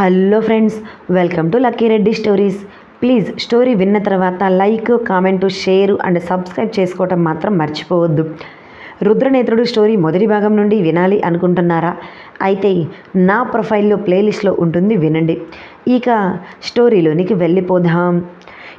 Hello friends welcome to lucky Reddy stories. Please story విన్న తర్వాత like comment share and subscribe చేసుకోవటం మాత్రం మర్చిపోవద్దు. రుద్రనేత్రుడు స్టోరీ మొదటి భాగం నుండి వినాలి అనుకుంటున్నారా? అయితే నా ప్రొఫైల్లో ప్లేలిస్ట్లో ఉంటుంది వినండి. ఇక స్టోరీలోనికి వెళ్ళిపోదాం.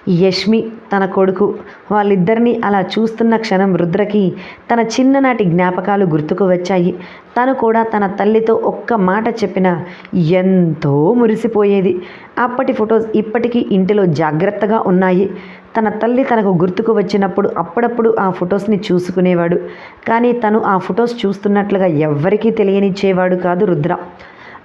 యష్మి తన కొడుకు. వాళ్ళిద్దరినీ అలా చూస్తున్న క్షణం రుద్రకి తన చిన్ననాటి జ్ఞాపకాలు గుర్తుకు వచ్చాయి. తను కూడా తన తల్లితో ఒక్క మాట చెప్పిన ఎంతో మురిసిపోయేది. అప్పటి ఫొటోస్ ఇప్పటికీ ఇంటిలో జాగ్రత్తగా ఉన్నాయి. తన తల్లి తనకు గుర్తుకు వచ్చినప్పుడు అప్పుడప్పుడు ఆ ఫొటోస్ని చూసుకునేవాడు. కానీ తను ఆ ఫొటోస్ చూస్తున్నట్లుగా ఎవ్వరికీ తెలియనిచ్చేవాడు కాదు రుద్ర.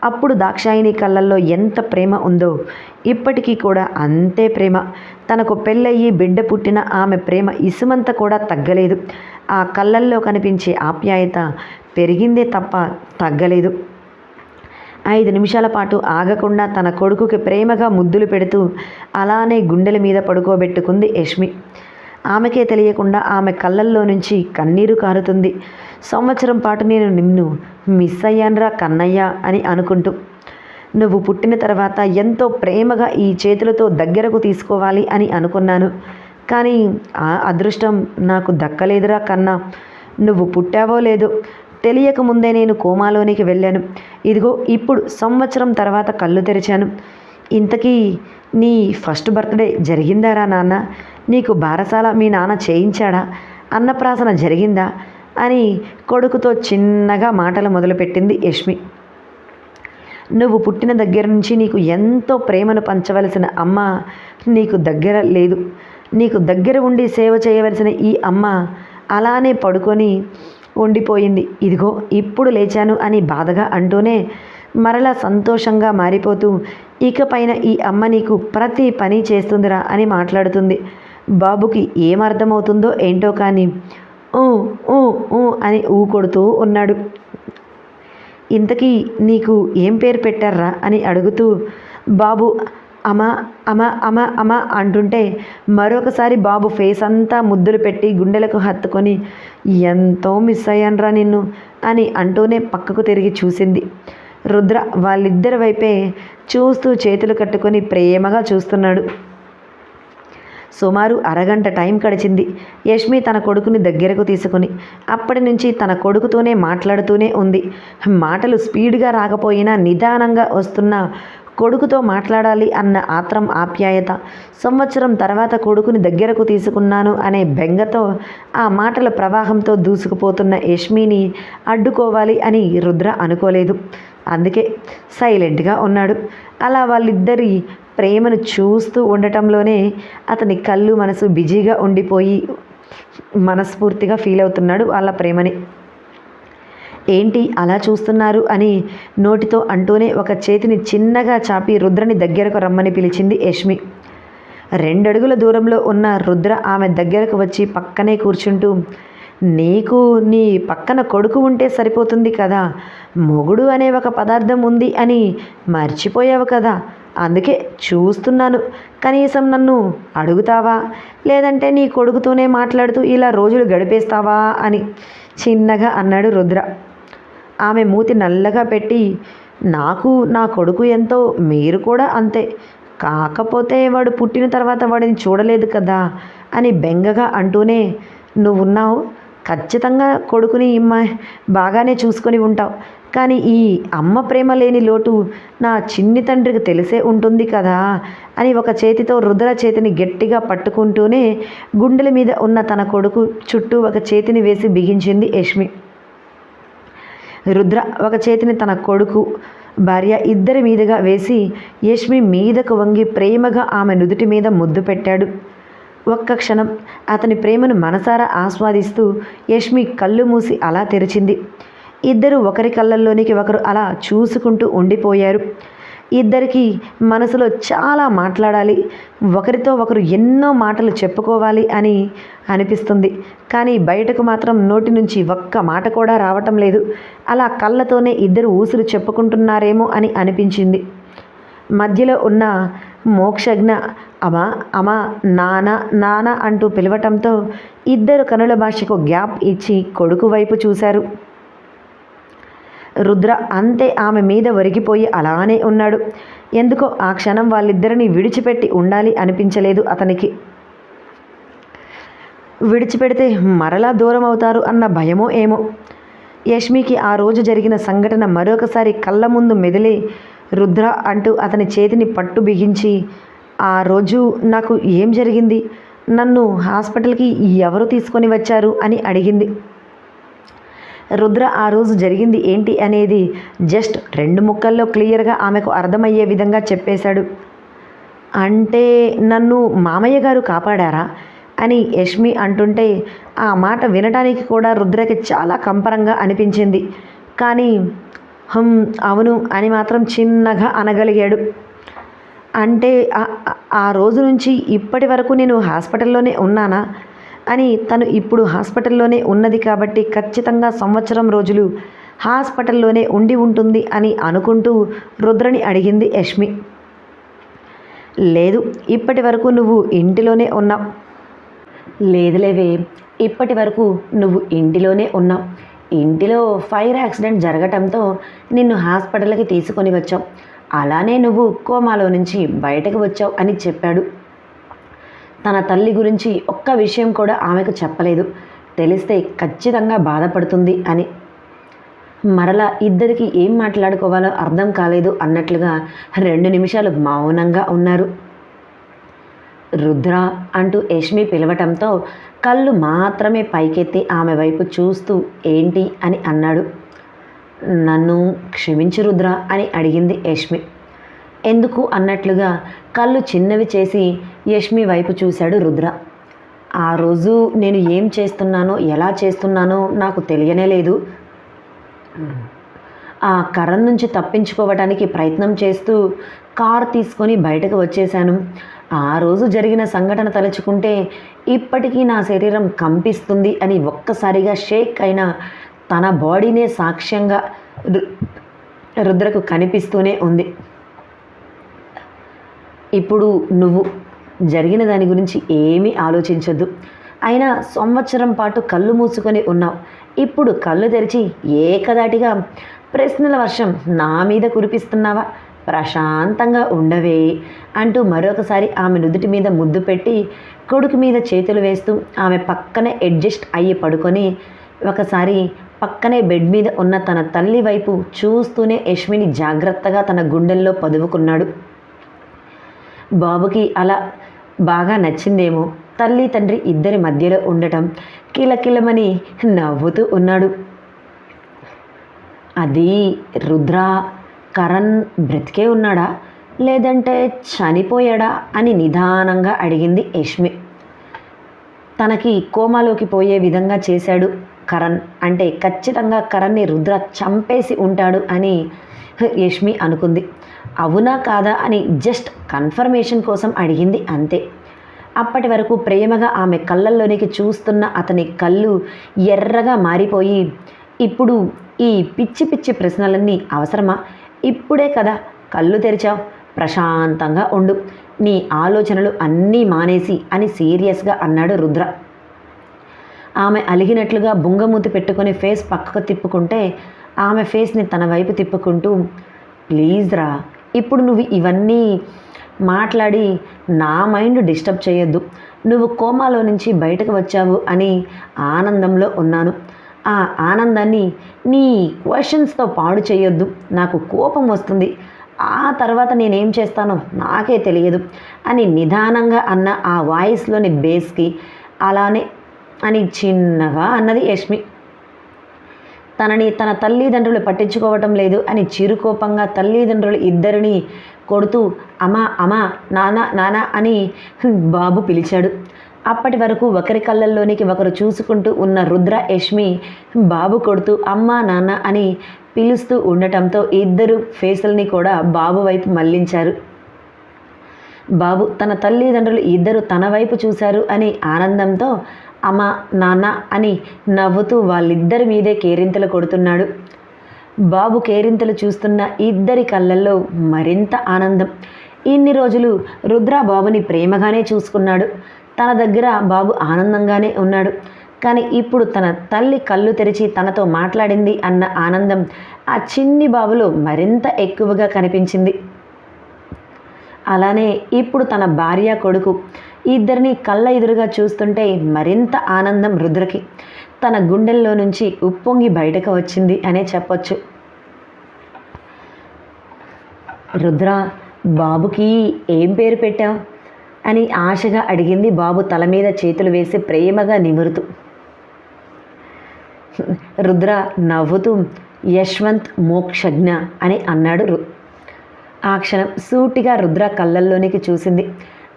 అప్పుడు దాక్షాయిని కళ్ళల్లో ఎంత ప్రేమ ఉందో ఇప్పటికీ కూడా అంతే ప్రేమ. తనకు పెళ్ళయ్యి బిడ్డ పుట్టిన ఆమె ప్రేమ ఇసుమంత కూడా తగ్గలేదు. ఆ కళ్ళల్లో కనిపించే ఆప్యాయత పెరిగిందే తప్ప తగ్గలేదు. ఐదు నిమిషాల పాటు ఆగకుండా తన కొడుకుకి ప్రేమగా ముద్దులు పెడుతూ అలానే గుండెల మీద పడుకోబెట్టుకుంది యష్మి. ఆమెకే తెలియకుండా ఆమె కళ్ళల్లో నుంచి కన్నీరు కారుతుంది. సంవత్సరం పాటు నేను నిన్ను మిస్ అయ్యానురా కన్నయ్య అని అనుకుంటూ. నువ్వు పుట్టిన తర్వాత ఎంతో ప్రేమగా ఈ చేతులతో దగ్గరకు తీసుకోవాలి అని అనుకున్నాను. కానీ ఆ అదృష్టం నాకు దక్కలేదురా కన్నా. నువ్వు పుట్టావో లేదో తెలియక ముందే నేను కోమాలోనికి వెళ్ళాను. ఇదిగో ఇప్పుడు సంవత్సరం తర్వాత కళ్ళు తెరిచాను. ఇంతకీ నీ ఫస్ట్ బర్త్డే జరిగిందారా నాన్న? నీకు బారసాల మీ నాన్న చేయించాడా? అన్నప్రాసన జరిగిందా? అని కొడుకుతో చిన్నగా మాటలు మొదలుపెట్టింది యష్మి. నువ్వు పుట్టిన దగ్గర నుంచి నీకు ఎంతో ప్రేమను పంచవలసిన అమ్మ నీకు దగ్గర లేదు. నీకు దగ్గర ఉండి సేవ చేయవలసిన ఈ అమ్మ అలానే పడుకొని ఉండిపోయింది. ఇదిగో ఇప్పుడు లేచాను అని బాధగా అంటూనే మరలా సంతోషంగా మారిపోతూ ఇకపైన ఈ అమ్మ నీకు ప్రతి పని చేస్తుందిరా అని మాట్లాడుతుంది. బాబుకి ఏమర్థమవుతుందో ఏంటో కానీ ఊ ఊ ఊ అని ఊ కొడుతూ ఉన్నాడు. ఇంతకీ నీకు ఏం పేరు పెట్టారా అని అడుగుతూ బాబు అమ అమ అమ అమ అంటుంటే మరొకసారి బాబు ఫేస్ అంతా ముద్దులు పెట్టి గుండెలకు హత్తుకొని ఎంతో మిస్ అయ్యాన్రా నిన్ను అని అంటూనే పక్కకు తిరిగి చూసింది. రుద్ర వాళ్ళిద్దరి వైపే చూస్తూ చేతులు కట్టుకొని ప్రేమగా చూస్తున్నాడు. సుమారు అరగంట టైం గడిచింది. యష్మి తన కొడుకుని దగ్గరకు తీసుకుని అప్పటి నుంచి తన కొడుకుతోనే మాట్లాడుతూనే ఉంది. మాటలు స్పీడ్గా రాకపోయినా నిదానంగా వస్తున్న కొడుకుతో మాట్లాడాలి అన్న ఆత్రం ఆప్యాయత. సంవత్సరం తర్వాత కొడుకుని దగ్గరకు తీసుకున్నాను అనే బెంగతో ఆ మాటల ప్రవాహంతో దూసుకుపోతున్న యష్మిని అడ్డుకోవాలి అని రుద్ర అనుకోలేదు. అందుకే సైలెంట్గా ఉన్నాడు. అలా వాళ్ళిద్దరి ప్రేమను చూస్తూ ఉండటంలోనే అతని కళ్ళు మనసు బిజీగా ఉండిపోయి మనస్ఫూర్తిగా ఫీల్ అవుతున్నాడు వాళ్ళ ప్రేమని. ఏంటి అలా చూస్తున్నారు అని నోటితో అంటూనే ఒక చేతిని చిన్నగా చాపి రుద్రని దగ్గరకు రమ్మని పిలిచింది యష్మి. రెండడుగుల దూరంలో ఉన్న రుద్ర ఆమె దగ్గరకు వచ్చి పక్కనే కూర్చుంటూ నీకు నీ పక్కన కొడుకు ఉంటే సరిపోతుంది కదా. మొగుడు అనే ఒక పదార్థం ఉంది అని మర్చిపోయావు కదా. అందుకే చూస్తున్నాను. కనీసం నన్ను అడుగుతావా? లేదంటే నీ కొడుకుతోనే మాట్లాడుతూ ఇలా రోజులు గడిపేస్తావా అని చిన్నగా అన్నాడు రుద్ర. ఆమె మూతి నల్లగా పెట్టి నాకు నా కొడుకు ఎంతో మీరు కూడా అంతే. కాకపోతే వాడు పుట్టిన తర్వాత వాడిని చూడలేదు కదా అని బెంగగా అంటూనే నువ్వున్నావు? ఖచ్చితంగా కొడుకుని బాగానే చూసుకొని ఉంటావు. కానీ ఈ అమ్మ ప్రేమ లేని లోటు నా చిన్ని తండ్రికి తెలిసే ఉంటుంది కదా అని ఒక చేతితో రుద్ర చేతిని గట్టిగా పట్టుకుంటూనే గుండెల మీద ఉన్న తన కొడుకు చుట్టూ ఒక చేతిని వేసి బిగించింది యష్మి. రుద్ర ఒక చేతిని తన కొడుకు భార్య ఇద్దరి మీదుగా వేసి యష్మి మీదకు వంగి ప్రేమగా ఆమె నుదుటి మీద ముద్దు పెట్టాడు. ఒక్క క్షణం అతని ప్రేమను మనసారా ఆస్వాదిస్తూ యష్మి కళ్ళు మూసి అలా తెరిచింది. ఇద్దరు ఒకరి కళ్ళల్లోనికి ఒకరు అలా చూసుకుంటూ ఉండిపోయారు. ఇద్దరికి మనసులో చాలా మాట్లాడాలి ఒకరితో ఒకరు ఎన్నో మాటలు చెప్పుకోవాలి అని అనిపిస్తుంది. కానీ బయటకు మాత్రం నోటి నుంచి ఒక్క మాట కూడా రావటం లేదు. అలా కళ్ళతోనే ఇద్దరు ఊసులు చెప్పుకుంటున్నారేమో అని అనిపించింది. మధ్యలో ఉన్న మోక్షజ్ఞ అమా అమా నాన్న నాన్న అంటూ పిలవటంతో ఇద్దరు కనుల భాషకు గ్యాప్ ఇచ్చి కొడుకు వైపు చూశారు. రుద్ర అంతే ఆమె మీద ఒరిగిపోయి అలానే ఉన్నాడు. ఎందుకో ఆ క్షణం వాళ్ళిద్దరిని విడిచిపెట్టి ఉండాలి అనిపించలేదు అతనికి. విడిచిపెడితే మరలా దూరం అవుతారు అన్న భయమో ఏమో. యష్మికి ఆ రోజు జరిగిన సంఘటన మరొకసారి కళ్ళ ముందు మెదిలి రుద్ర అంటూ అతని చేతిని పట్టు బిగించి ఆ రోజు నాకు ఏం జరిగింది? నన్ను హాస్పిటల్కి ఎవరు తీసుకొని వచ్చారు అని అడిగింది. రుద్ర ఆ రోజు జరిగింది ఏంటి అనేది జస్ట్ రెండు ముక్కల్లో క్లియర్గా ఆమెకు అర్థమయ్యే విధంగా చెప్పేశాడు. అంటే నన్ను మామయ్య గారు కాపాడారా? అని యష్మి అంటుంటే ఆ మాట వినడానికి కూడా రుద్రకి చాలా కంపరంగా అనిపించింది. కానీ హం అవును అని మాత్రం చిన్నగా అనగలిగాడు. అంటే ఆ- రోజు నుంచి ఇప్పటి వరకు నేను హాస్పిటల్లోనే ఉన్నానా? అని తను ఇప్పుడు హాస్పిటల్లోనే ఉన్నది కాబట్టి ఖచ్చితంగా సంవత్సరం రోజులు హాస్పిటల్లోనే ఉండి ఉంటుంది అని అనుకుంటూ రుద్రని అడిగింది యష్మి. లేదు ఇప్పటి వరకు నువ్వు ఇంటిలోనే ఉన్నావు. లేదులేవే ఇప్పటి వరకు నువ్వు ఇంటిలోనే ఉన్నావు. ఇంటిలో ఫైర్ యాక్సిడెంట్ జరగటంతో నిన్ను హాస్పిటల్కి తీసుకొని వచ్చావు అలానే నువ్వు కోమాలో నుంచి బయటకు వచ్చావు అని చెప్పాడు. తన తల్లి గురించి ఒక్క విషయం కూడా ఆమెకు చెప్పలేదు. తెలిస్తే ఖచ్చితంగా బాధపడుతుంది అని. మరలా ఇద్దరికి ఏం మాట్లాడుకోవాలో అర్థం కాలేదు అన్నట్లుగా రెండు నిమిషాలు మౌనంగా ఉన్నారు. రుద్ర అంటూ యష్మి పిలవటంతో కళ్ళు మాత్రమే పైకెత్తి ఆమె వైపు చూస్తూ ఏంటి? అని అన్నాడు. నన్ను క్షమించు రుద్ర అని అడిగింది యష్మి. ఎందుకు అన్నట్లుగా కళ్ళు చిన్నవి చేసి యష్మి వైపు చూశాడు రుద్ర. ఆ రోజు నేను ఏం చేస్తున్నానో ఎలా చేస్తున్నానో నాకు తెలియనే లేదు. ఆ కర్ర నుంచి తప్పించుకోవడానికి ప్రయత్నం చేస్తూ కార్ తీసుకొని బయటకు వచ్చేశాను. ఆ రోజు జరిగిన సంఘటన తలుచుకుంటే ఇప్పటికీ నా శరీరం కంపిస్తుంది అని ఒక్కసారిగా షేక్ అయిన తన బాడీనే సాక్ష్యంగా రు- రుద్రకు కనిపిస్తూనే ఉంది. ఇప్పుడు నువ్వు జరిగిన దాని గురించి ఏమీ ఆలోచించొద్దు. అయినా సంవత్సరం పాటు కళ్ళు మూసుకొని ఉన్నావు. ఇప్పుడు కళ్ళు తెరిచి ఏకదాటిగా ప్రశ్నల వర్షం నా మీద కురిపిస్తున్నావా? ప్రశాంతంగా ఉండవే అంటూ మరొకసారి ఆమె నుదుటి మీద ముద్దు పెట్టి కొడుకు మీద చేతులు వేస్తూ ఆమె పక్కనే అడ్జస్ట్ అయ్యి పడుకొని ఒకసారి పక్కనే బెడ్ మీద ఉన్న తన తల్లి వైపు చూస్తూనే యష్మిని జాగ్రత్తగా తన గుండెల్లో పదువుకున్నాడు. బాబుకి అలా బాగా నచ్చిందేమో. తల్లి తండ్రి ఇద్దరి మధ్యలో ఉండటం కిలకిలమని నవ్వుతూ ఉన్నాడు. అది రుద్ర కరణ్ బ్రతికే ఉన్నాడా? లేదంటే చనిపోయాడా అని నిదానంగా అడిగింది యష్మి. తనకి కోమాలోకి పోయే విధంగా చేశాడు. కరణ్ అంటే ఖచ్చితంగా కరణ్ని రుద్ర చంపేసి ఉంటాడు అని యష్మి అనుకుంది. అవునా కాదా అని జస్ట్ కన్ఫర్మేషన్ కోసం అడిగింది అంతే. అప్పటి వరకు ప్రేమగా ఆమె కళ్ళల్లోనికి చూస్తున్న అతని కళ్ళు ఎర్రగా మారిపోయి ఇప్పుడు ఈ పిచ్చి పిచ్చి ప్రశ్నలన్నీ అవసరమా? ఇప్పుడే కదా కళ్ళు తెరిచావు. ప్రశాంతంగా ఉండు. నీ ఆలోచనలు అన్నీ మానేసి అని సీరియస్గా అన్నాడు రుద్ర. ఆమె అలిగినట్లుగా బుంగమూతి పెట్టుకొని ఫేస్ పక్కకు తిప్పుకుంటే ఆమె ఫేస్ని తన వైపు తిప్పుకుంటూ ప్లీజ్ రా ఇప్పుడు నువ్వు ఇవన్నీ మాట్లాడి నా మైండ్ డిస్టర్బ్ చేయొద్దు. నువ్వు కోమాలో నుంచి బయటకు వచ్చావు అని ఆనందంలో ఉన్నాను. ఆ ఆనందాన్ని నీ క్వశ్చన్స్తో పాడు చేయొద్దు. నాకు కోపం వస్తుంది. ఆ తర్వాత నేనేం చేస్తానో నాకే తెలియదు అని నిదానంగా అన్న ఆ వాయిస్లోని బేస్కి అలానే అని చిన్నగా అన్నది యష్మి. తనని తన తల్లిదండ్రులు పట్టించుకోవటం లేదు అని చిరుకోపంగా తల్లిదండ్రులు ఇద్దరిని కొడుతూ అమా అమా నానా నానా అని బాబు పిలిచాడు. అప్పటి వరకు ఒకరి కళ్ళల్లోనికి ఒకరు చూసుకుంటూ ఉన్న రుద్ర యష్మి బాబు కొడుతూ అమ్మా నాన్న అని పిలుస్తూ ఉండటంతో ఇద్దరు ఫేసుల్ని కూడా బాబు వైపు మళ్ళించారు. బాబు తన తల్లిదండ్రులు ఇద్దరు తన వైపు చూశారు అని ఆనందంతో అమ్మ నాన్న అని నవ్వుతూ వాళ్ళిద్దరి మీదే కేరింతలు కొడుతున్నాడు. బాబు కేరింతలు చూస్తున్న ఇద్దరి కళ్ళల్లో మరింత ఆనందం. ఇన్ని రోజులు రుద్ర బాబుని ప్రేమగానే చూసుకున్నాడు. తన దగ్గర బాబు ఆనందంగానే ఉన్నాడు. కానీ ఇప్పుడు తన తల్లి కళ్ళు తెరిచి తనతో మాట్లాడింది అన్న ఆనందం ఆ చిన్ని బాబులో మరింత ఎక్కువగా కనిపించింది. అలానే ఇప్పుడు తన భార్య కొడుకు ఇద్దరిని కళ్ళ ఎదురుగా చూస్తుంటే మరింత ఆనందం రుద్రకి. తన గుండెల్లో నుంచి ఉప్పొంగి బయటకు వచ్చింది అనే చెప్పొచ్చు. రుద్ర బాబుకి ఏం పేరు పెట్టావు? అని ఆశగా అడిగింది బాబు తల మీద చేతులు వేసి ప్రేమగా నిమురుతూ. రుద్ర నవ్వుతూ యశ్వంత్ మోక్షజ్ఞ అని అన్నాడు రు. ఆ క్షణం సూటిగా రుద్ర కళ్ళల్లోనికి చూసింది.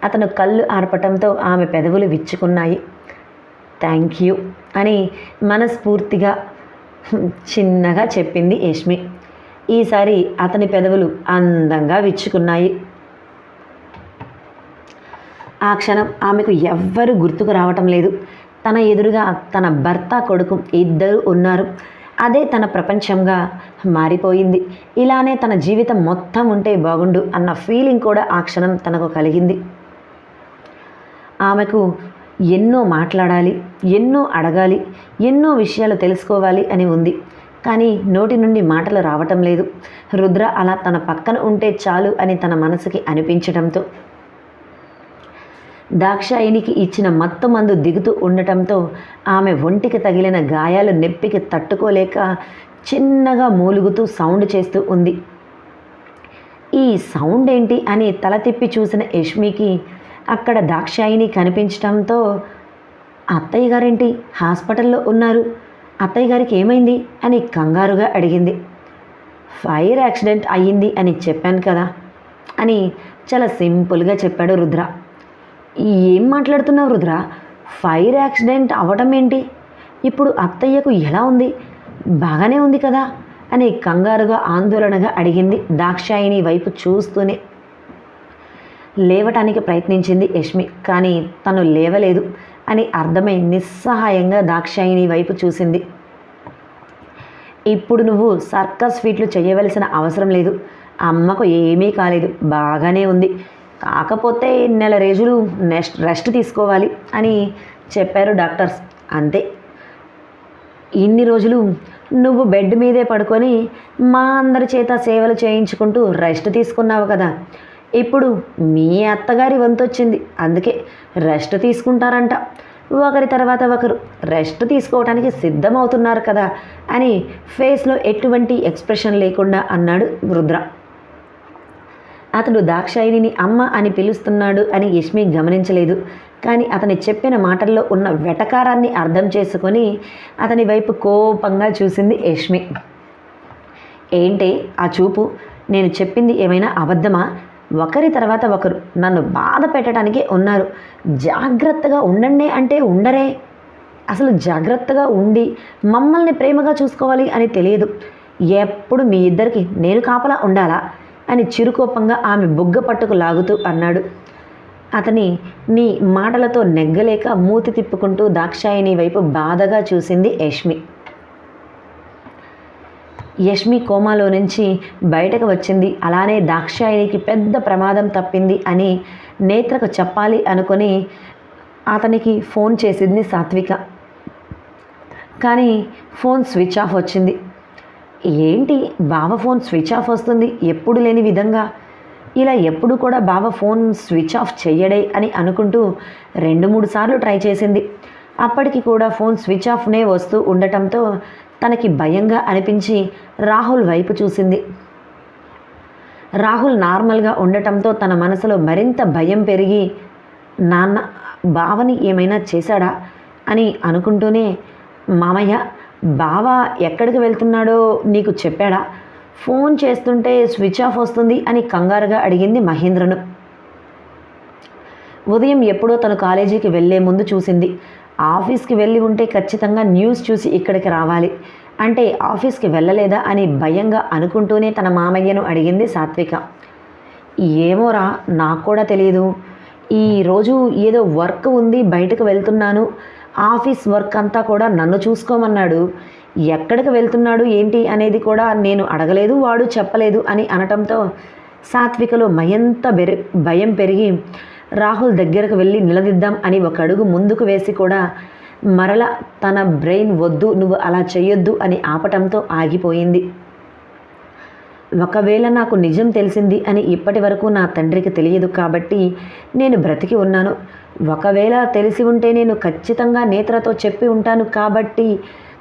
అతను కళ్ళు ఆర్పటంతో ఆమె పెదవులు విచ్చుకున్నాయి. థ్యాంక్ యూ అని మనస్ఫూర్తిగా చిన్నగా చెప్పింది యష్మి. ఈసారి అతని పెదవులు అందంగా విచ్చుకున్నాయి. ఆ క్షణం ఆమెకు ఎవ్వరూ గుర్తుకు రావటం లేదు. తన ఎదురుగా తన భర్త కొడుకు ఇద్దరు ఉన్నారు. అదే తన ప్రపంచంగా మారిపోయింది. ఇలానే తన జీవితం మొత్తం ఉంటే బాగుండు అన్న ఫీలింగ్ కూడా ఆ క్షణం తనకు కలిగింది. ఆమెకు ఎన్నో మాట్లాడాలి ఎన్నో అడగాలి ఎన్నో విషయాలు తెలుసుకోవాలి అని ఉంది. కానీ నోటి నుండి మాటలు రావటం లేదు. రుద్ర అలా తన పక్కన ఉంటే చాలు అని తన మనసుకి అనిపించడంతో దాక్షాయినికి ఇచ్చిన మత్తు మందు దిగుతూ ఉండటంతో ఆమె ఒంటికి తగిలిన గాయాలు నొప్పికి తట్టుకోలేక చిన్నగా మూలుగుతూ సౌండ్ చేస్తూ ఉంది. ఈ సౌండ్ ఏంటి అని తల తిప్పి చూసిన యష్మికి అక్కడ దాక్షాయిని కనిపించడంతో అత్తయ్య గారేంటి? హాస్పిటల్లో ఉన్నారు. అత్తయ్య గారికి ఏమైంది? అని కంగారుగా అడిగింది. ఫైర్ యాక్సిడెంట్ అయ్యింది అని చెప్పాను కదా అని చాలా సింపుల్గా చెప్పాడు రుద్ర. ఏం మాట్లాడుతున్నావు రుద్ర? ఫైర్ యాక్సిడెంట్ అవ్వటం ఏంటి? ఇప్పుడు అత్తయ్యకు ఎలా ఉంది? బాగానే ఉంది కదా అని కంగారుగా ఆందోళనగా అడిగింది దాక్షాయిని వైపు చూస్తూనే లేవటానికి ప్రయత్నించింది యష్మి. కానీ తను లేవలేదు అని అర్థమై నిస్సహాయంగా దాక్షాయిని వైపు చూసింది. ఇప్పుడు నువ్వు సర్కస్ ఫీట్లు చేయవలసిన అవసరం లేదు. అమ్మకు ఏమీ కాలేదు. బాగానే ఉంది. కాకపోతే నెల రోజులు నెక్స్ట్ రెస్ట్ తీసుకోవాలి అని చెప్పారు డాక్టర్స్. అంతే. ఇన్ని రోజులు నువ్వు బెడ్ మీదే పడుకొని మా అందరి చేత సేవలు చేయించుకుంటూ రెస్ట్ తీసుకున్నావు కదా. ఇప్పుడు మీ అత్తగారి వంతు వచ్చింది అందుకే రెస్ట్ తీసుకుంటారంట. ఒకరి తర్వాత ఒకరు రెస్ట్ తీసుకోవడానికి సిద్ధమవుతున్నారు కదా అని ఫేస్లో ఎటువంటి ఎక్స్ప్రెషన్ లేకుండా అన్నాడు రుద్ర. అతడు దాక్షాయిని అమ్మ అని పిలుస్తున్నాడు అని యష్మి గమనించలేదు. కానీ అతని చెప్పిన మాటల్లో ఉన్న వెటకారాన్ని అర్థం చేసుకొని అతని వైపు కోపంగా చూసింది యష్మి. ఏంటి ఆ చూపు? నేను చెప్పింది ఏమైనా అబద్ధమా? ఒకరి తర్వాత ఒకరు నన్ను బాధ పెట్టడానికే ఉన్నారు. జాగ్రత్తగా ఉండండి అంటే ఉండరే. అసలు జాగ్రత్తగా ఉండి మమ్మల్ని ప్రేమగా చూసుకోవాలి అని తెలియదు. ఎప్పుడు మీ ఇద్దరికి నేను కాపలా ఉండాలా? అని చిరుకోపంగా ఆమె బుగ్గ పట్టుకు లాగుతూ అన్నాడు. అతని నీ మాటలతో నెగ్గలేక మూతి తిప్పుకుంటూ దాక్షాయిని వైపు బాధగా చూసింది యష్మి. యష్మి కోమాలో నుంచి బయటకు వచ్చింది. అలానే దాక్షాయినికి పెద్ద ప్రమాదం తప్పింది అని నేత్రకు చెప్పాలి అనుకొని అతనికి ఫోన్ చేసింది సాత్విక. కానీ ఫోన్ స్విచ్ ఆఫ్ వచ్చింది. ఏంటి? బావ ఫోన్ స్విచ్ ఆఫ్ వస్తుంది. ఎప్పుడు లేని విధంగా. ఇలా ఎప్పుడు కూడా బావ ఫోన్ స్విచ్ ఆఫ్ చెయ్యడే అని అనుకుంటూ రెండు మూడు సార్లు ట్రై చేసింది. అప్పటికి కూడా ఫోన్ స్విచ్ ఆఫ్నే వస్తూ ఉండటంతో తనకి భయంగా అనిపించి రాహుల్ వైపు చూసింది. రాహుల్ నార్మల్గా ఉండటంతో తన మనసులో మరింత భయం పెరిగి నాన్న బావని ఏమైనా చేశాడా? అని అనుకుంటూనే మామయ్య బావ ఎక్కడికి వెళ్తున్నాడో నీకు చెప్పాడా? ఫోన్ చేస్తుంటే స్విచ్ ఆఫ్ వస్తుంది అని కంగారుగా అడిగింది మహేంద్రను. ఉదయం ఎప్పుడో తను కాలేజీకి వెళ్ళే ముందు చూసింది. ఆఫీస్కి వెళ్ళి ఉంటే ఖచ్చితంగా న్యూస్ చూసి ఇక్కడికి రావాలి. అంటే ఆఫీస్కి వెళ్ళలేదా అని భయంగా అనుకుంటూనే తన మామయ్యను అడిగింది సాత్విక. ఏమోరా నాకు కూడా తెలియదు ఈరోజు ఏదో వర్క్ ఉంది బయటకు వెళ్తున్నాను. ఆఫీస్ వర్క్ అంతా కూడా నన్ను చూసుకోమన్నాడు. ఎక్కడికి వెళ్తున్నాడు ఏంటి అనేది కూడా నేను అడగలేదు వాడు చెప్పలేదు అని అనటంతో సాత్వికలో మయంత బెరి భయం పెరిగి రాహుల్ దగ్గరకు వెళ్ళి నిలదిద్దాం అని ఒక అడుగు ముందుకు వేసి కూడా మరల తన బ్రెయిన్ వద్దు నువ్వు అలా చేయొద్దు అని ఆపటంతో ఆగిపోయింది. ఒకవేళ నాకు నిజం తెలిసింది అని ఇప్పటి వరకు నా తండ్రికి తెలియదు కాబట్టి నేను బ్రతికి ఉన్నాను. ఒకవేళ తెలిసి ఉంటే నేను ఖచ్చితంగా నేత్రతో చెప్పి ఉంటాను కాబట్టి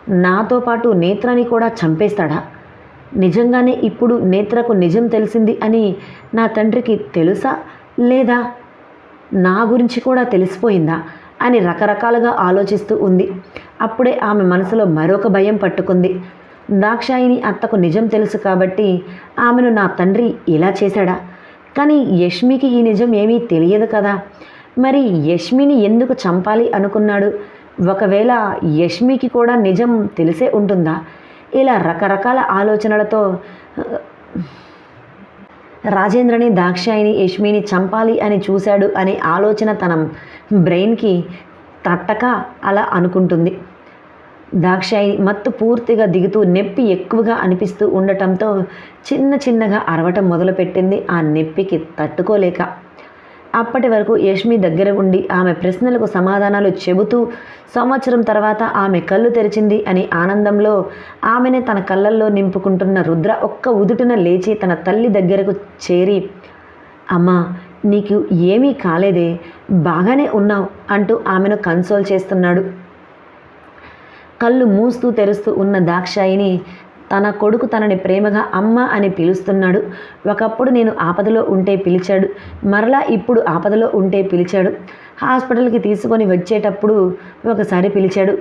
నాతో పాటు నేత్రని కూడా చంపేస్తాడా? నిజంగానే ఇప్పుడు నేత్రకు నిజం తెలిసింది అని నా తండ్రికి తెలుసా లేదా? నా గురించి కూడా తెలిసిపోయిందా అని రకరకాలుగా ఆలోచిస్తూ ఉంది. అప్పుడే ఆమె మనసులో మరొక భయం పట్టుకుంది. దాక్షాయిని అత్తకు నిజం తెలుసు కాబట్టి ఆమెను నా తండ్రి ఇలా చేశాడా? కానీ యష్మికి ఈ నిజం ఏమీ తెలియదు కదా. మరి యష్మిని ఎందుకు చంపాలి అనుకున్నాడు? ఒకవేళ యష్మికి కూడా నిజం తెలిసే ఉంటుందా? ఇలా రకరకాల ఆలోచనలతో రాజేంద్రని దాక్షాయిని యష్మిని చంపాలి అని చూశాడు అనే ఆలోచన తన బ్రెయిన్కి తట్టక అలా అనుకుంటుంది. దాక్షాయిని మత్తు పూర్తిగా దిగుతూ నొప్పి ఎక్కువగా అనిపిస్తూ ఉండటంతో చిన్న చిన్నగా అరవటం మొదలుపెట్టింది. ఆ నొప్పికి తట్టుకోలేక అప్పటి వరకు యష్మి దగ్గర ఉండి ఆమె ప్రశ్నలకు సమాధానాలు చెబుతూ సంవత్సరం తర్వాత ఆమె కళ్ళు తెరిచింది అని ఆనందంలో ఆమెనే తన కళ్ళల్లో నింపుకుంటున్న రుద్ర ఒక్క ఉదుటిన లేచి తన తల్లి దగ్గరకు చేరి అమ్మా నీకు ఏమీ కాలేదే బాగానే ఉన్నావు అంటూ ఆమెను కన్సోల్ చేస్తున్నాడు. కళ్ళు మూస్తూ తెరుస్తూ ఉన్న దాక్షాయిని తన కొడుకు తనని ప్రేమగా అమ్మ అని పిలుస్తున్నాడు. ఒకప్పుడు నేను ఆపదలో ఉంటే పిలిచాడు. మరలా ఇప్పుడు ఆపదలో ఉంటే పిలిచాడు. హాస్పిటల్కి తీసుకొని వచ్చేటప్పుడు ఒకసారి పిలిచాడు.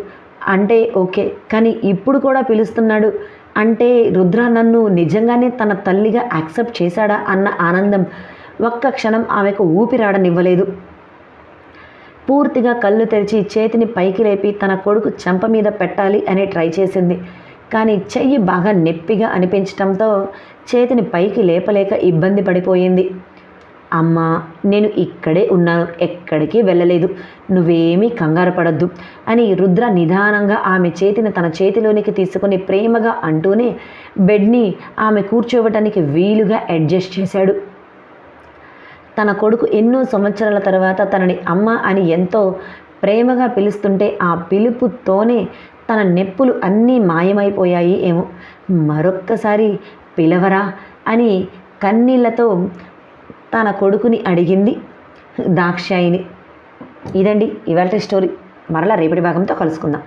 అంటే ఓకే కానీ ఇప్పుడు కూడా పిలుస్తున్నాడు. అంటే రుద్ర నన్ను నిజంగానే తన తల్లిగా యాక్సెప్ట్ చేశాడా అన్న ఆనందం ఒక్క క్షణం ఆమెకు ఊపిరాడనివ్వలేదు. పూర్తిగా కళ్ళు తెరిచి చేతిని పైకి లేపి తన కొడుకు చెంప మీద పెట్టాలి అని ట్రై చేసింది. కానీ చెయ్యి బాగా నొప్పిగా అనిపించటంతో చేతిని పైకి లేపలేక ఇబ్బంది పడిపోయింది. అమ్మ నేను ఇక్కడే ఉన్నాను ఎక్కడికి వెళ్ళలేదు నువ్వేమీ కంగారు పడద్దు అని రుద్ర నిదానంగా ఆమె చేతిని తన చేతిలోనికి తీసుకుని ప్రేమగా అంటూనే బెడ్ని ఆమె కూర్చోవటానికి వీలుగా అడ్జస్ట్ చేశాడు. తన కొడుకు ఎన్నో సంవత్సరాల తర్వాత తనని అమ్మ అని ఎంతో ప్రేమగా పిలుస్తుంటే ఆ పిలుపుతోనే తన నెప్పులు అన్నీ మాయమైపోయాయి. ఏమో మరొక్కసారి పిలవరా అని కన్నీళ్ళతో తన కొడుకుని అడిగింది దాక్షాయిని ఇదండి ఇవాళ స్టోరీ. మరలా రేపటి భాగంతో కలుసుకుందాం.